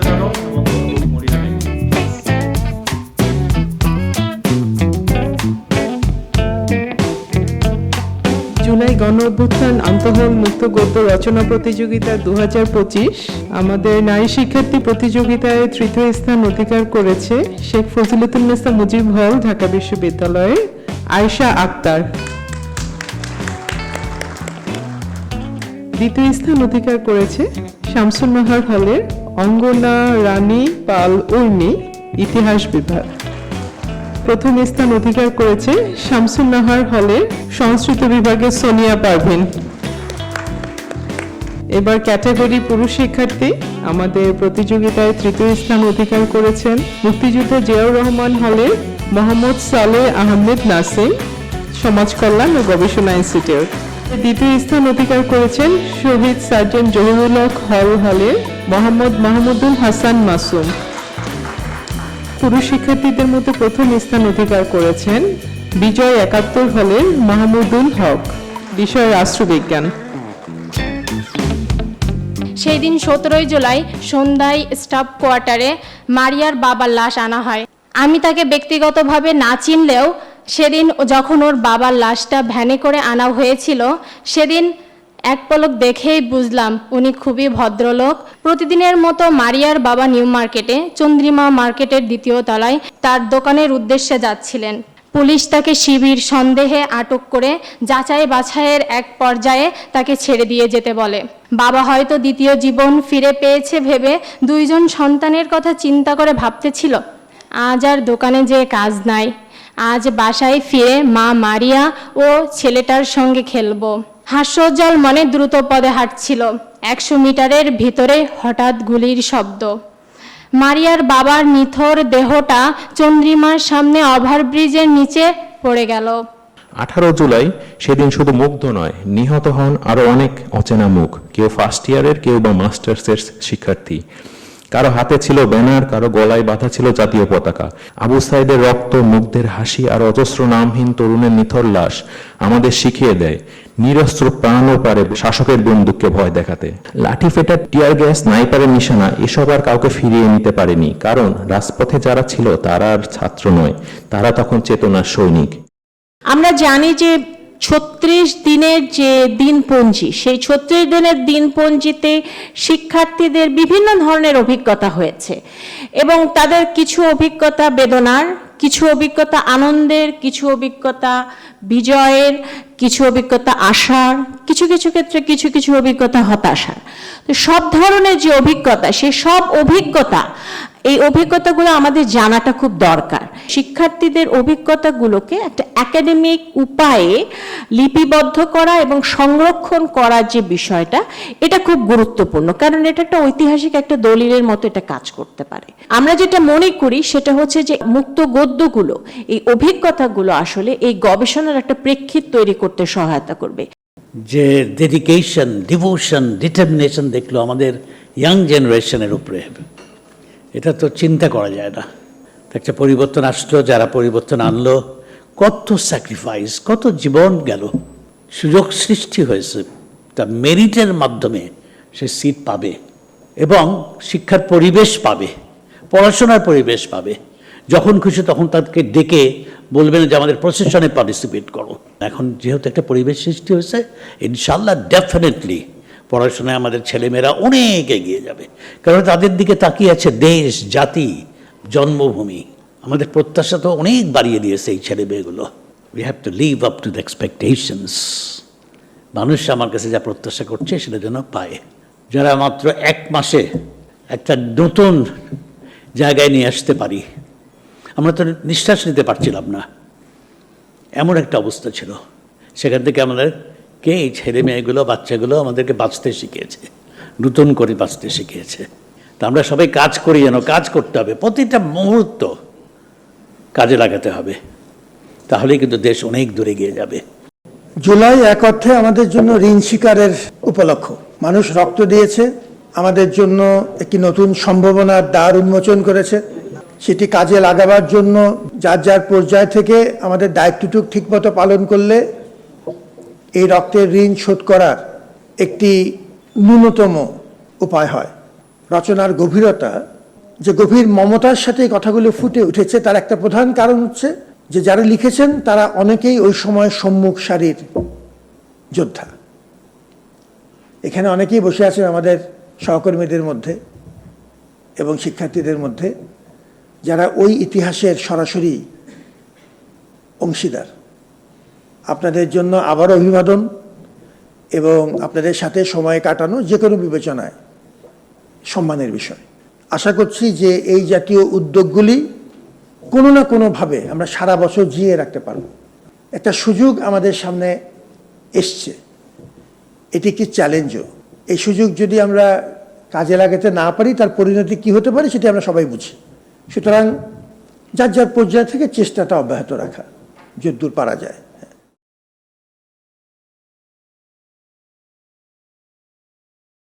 করতে পারো জুলাই গণ আন্তঃহল মুক্ত গদ্য রচনা প্রতিযোগিতা দু আমাদের নারী শিক্ষার্থী প্রতিযোগিতায় তৃতীয় স্থান অধিকার করেছে শেখ ফজিলতুল্নেসা মুজিব হল, ঢাকা বিশ্ববিদ্যালয়ের আয়শা আক্তার। দ্বিতীয় স্থান অধিকার করেছে শামসুন নাহার হলের অঙ্গনা, রানী, পাল, উর্মি, ইতিহাস বিভাগ। প্রথম স্থান অধিকার করেছে শামসুন নাহার হলের সংস্কৃত বিভাগের সোনিয়া পারভিন। এবার ক্যাটাগরি পুরুষ শিক্ষার্থী আমাদের প্রতিযোগিতায় তৃতীয় স্থান অধিকার করেছেন মুক্তিযুদ্ধ জিয়াউর রহমান হলে মোহাম্মদ সালে আহমেদ নাসিম সমাজ কল্যাণ ও গবেষণা ইনস্টিটিউট। দ্বিতীয় স্থান অধিকার করেছেন শহীদ সার্জন জহিরুল হক হল হলের মোহাম্মদ মাহমুদুল হাসান মাসুম। পুরুষ শিক্ষার্থীদের মধ্যে প্রথম স্থান অধিকার করেছেন বিজয় একাত্তর হলের মাহমুদুল হক বিষয় রাষ্ট্রবিজ্ঞান সেই দিন সতেরোই জুলাই সন্ধ্যায় স্টাফ কোয়ার্টারে মারিয়ার বাবার লাশ আনা হয়। আমি তাকে ব্যক্তিগতভাবে না চিনলেও সেদিন যখন ওর বাবার লাশটা ভ্যানে করে আনা হয়েছিল, সেদিন এক পলক দেখেই বুঝলাম উনি খুবই ভদ্রলোক। প্রতিদিনের মতো মারিয়ার বাবা নিউ মার্কেটে, চন্দ্রিমা মার্কেটের দ্বিতীয় তলায় তার দোকানের উদ্দেশ্যে যাচ্ছিলেন। পুলিশ তাকে শিবির সন্দেহে আটক করে যাচাই বাছাইয়ের এক পর্যায়ে তাকে ছেড়ে দিয়ে যেতে বলে। বাবা হয়তো দ্বিতীয় জীবন ফিরে পেয়েছে ভেবে দুইজন সন্তানের কথা চিন্তা করে ভাবতেছিল, আজ আর দোকানে যে কাজ নাই। আজ বাসায় ফিরে মা মারিয়া ও ছেলেটার সঙ্গে খেলব। হাস্যোজ্জ্বল মনে দ্রুত পদে হাঁটছিল। একশো মিটারের ভিতরে হঠাৎ গুলির শব্দ। মারিয়ার বাবার নিথর দেহটা চন্দ্রিমার সামনে ওভারব্রিজের নিচে পড়ে গেল। আঠারো জুলাই সেদিন শুধু মুগ্ধ নয়, নিহত হন আরও অনেক অচেনা মুখ, কেউ ফার্স্ট ইয়ারের কেউ বা মাস্টার্সের শিক্ষার্থী। কারও হাতে ছিল ব্যানার, কারও গলায় বাঁধা ছিল জাতীয় পতাকা। আবু সাইদের রক্ত, মুগ্ধের হাসি আর অজস্র নামহীন তরুণের নিথর লাশ আমাদের শিখিয়ে দেয়, নিরস্ত্র প্রাণও পারে শাসকের বন্দুককে ভয় দেখাতে। লাঠি ফেটা টিয়ার গ্যাস, স্নাইপারের নিশানা, এসব আর কাউকে ফিরিয়ে নিতে পারেনি, কারণ রাজপথে যারা ছিল তারা আর ছাত্র নয়, তারা তখন চেতনার সৈনিক। আমরা জানি যে ছত্রিশ দিনের যে দিনপঞ্জি, সেই ছত্রিশ দিনের দিনপঞ্জিতে শিক্ষার্থীদের বিভিন্ন ধরনের অভিজ্ঞতা হয়েছে এবং তাদের কিছু অভিজ্ঞতা বেদনার, কিছু অভিজ্ঞতা আনন্দের, কিছু অভিজ্ঞতা বিজয়ের, কিছু অভিজ্ঞতা আশার, কিছু কিছু ক্ষেত্রে কিছু কিছু অভিজ্ঞতা হতাশার। তো সব ধরনের যে অভিজ্ঞতা সে সব অভিজ্ঞতা, এই অভিজ্ঞতাগুলো আমাদের জানাটা খুব দরকার। শিক্ষার্থীদের অভিজ্ঞতাগুলোকে একটা একাডেমিক উপায়ে লিপিবদ্ধ করা এবং সংরক্ষণ করার যে বিষয়টা, এটা খুব গুরুত্বপূর্ণ। কারণ এটা একটা ঐতিহাসিক একটা দলিলের মতো এটা কাজ করতে পারে। আমরা যেটা মনে করি, সেটা হচ্ছে যে মুক্ত গদ্যগুলো, এই অভিজ্ঞতাগুলো আসলে এই গবেষণার একটা প্রেক্ষিত তৈরি করতে সহায়তা করবে। যে ডেডিকেশন ডিভোশন ডিটারমিনেশন দেখল আমাদের ইয়াং জেনারেশনের উপরে। এটা তো চিন্তা করা যায় না। একটা পরিবর্তন আসলো, যারা পরিবর্তন আনলো, কত স্যাক্রিফাইস কত জীবন গেল, সুযোগ সৃষ্টি হয়েছে তা মেরিটের মাধ্যমে সে সিট পাবে এবং শিক্ষার পরিবেশ পাবে, পড়াশোনার পরিবেশ পাবে। যখন খুশি তখন তাদেরকে ডেকে বলবেন যে, আমাদের প্রসেশনে পার্টিসিপেট করো। এখন যেহেতু একটা পরিবেশ সৃষ্টি হয়েছে ইনশাল্লাহ ডেফিনেটলি পড়াশোনায় আমাদের ছেলেমেয়েরা অনেক এগিয়ে যাবে। কারণ তাদের দিকে তাকিয়ে আছে দেশ, জাতি জন্মভূমি। আমাদের প্রত্যাশা তো অনেক বাড়িয়ে দিয়েছে এই ছেলে মেয়েগুলো। We have to live up to the expectations মানুষ আমার কাছে যা প্রত্যাশা করছে সেটা যেন পায়। যারা মাত্র এক মাসে একটা নতুন জায়গায় নিয়ে আসতে পারি, আমরা তো নিঃশ্বাস নিতে পারছিলাম না। এমন একটা অবস্থা ছিল। সেখান থেকে আমাদের কে এই ছেলে মেয়েগুলো, বাচ্চাগুলো আমাদেরকে বাঁচতে শিখিয়েছে? নতুন করে বাঁচতে শিখিয়েছে। তা আমরা সবাই কাজ করি যেন, কাজ করতে হবে। প্রতিটা মুহূর্ত কাজে লাগাতে হবে। তাহলেই কিন্তু দেশ অনেক দূরে গিয়ে যাবে। জুলাই এক অর্থে আমাদের জন্য ঋণ শিকারের উপলক্ষ। মানুষ রক্ত দিয়েছে, আমাদের জন্য একটি নতুন সম্ভাবনার দ্বার উন্মোচন করেছে। সেটি কাজে লাগাবার জন্য যার যার পর্যায় থেকে আমাদের দায়িত্বটুক ঠিকমতো পালন করলে এই রক্তের ঋণ শোধ করার একটি ন্যূনতম উপায় হয়। রচনার গভীরতা, যে গভীর মমতার সাথে এই কথাগুলো ফুটে উঠেছে, তার একটা প্রধান কারণ হচ্ছে যে যারা লিখেছেন, তারা অনেকেই ওই সময় সম্মুখ সারির যোদ্ধা। এখানে অনেকেই বসে আছেন আমাদের সহকর্মীদের মধ্যে এবং শিক্ষার্থীদের মধ্যে, যারা ওই ইতিহাসের সরাসরি অংশীদার। আপনাদের জন্য আবার অভিবাদন এবং আপনাদের সাথে সময় কাটানো যে কোনো বিবেচনায় সম্মানের বিষয়। আশা করছি যে এই জাতীয় উদ্যোগগুলি কোনো না কোনোভাবে আমরা সারা বছর জিয়ে রাখতে পারব। একটা সুযোগ আমাদের সামনে এসছে। এটি কি চ্যালেঞ্জও। এই সুযোগ যদি আমরা কাজে লাগাতে না পারি, তার পরিণতি কি হতে পারে সেটি আমরা সবাই বুঝি। সুতরাং যার যার পর্যায় থেকে চেষ্টাটা অব্যাহত রাখা, যদ্দূর পারা যায়।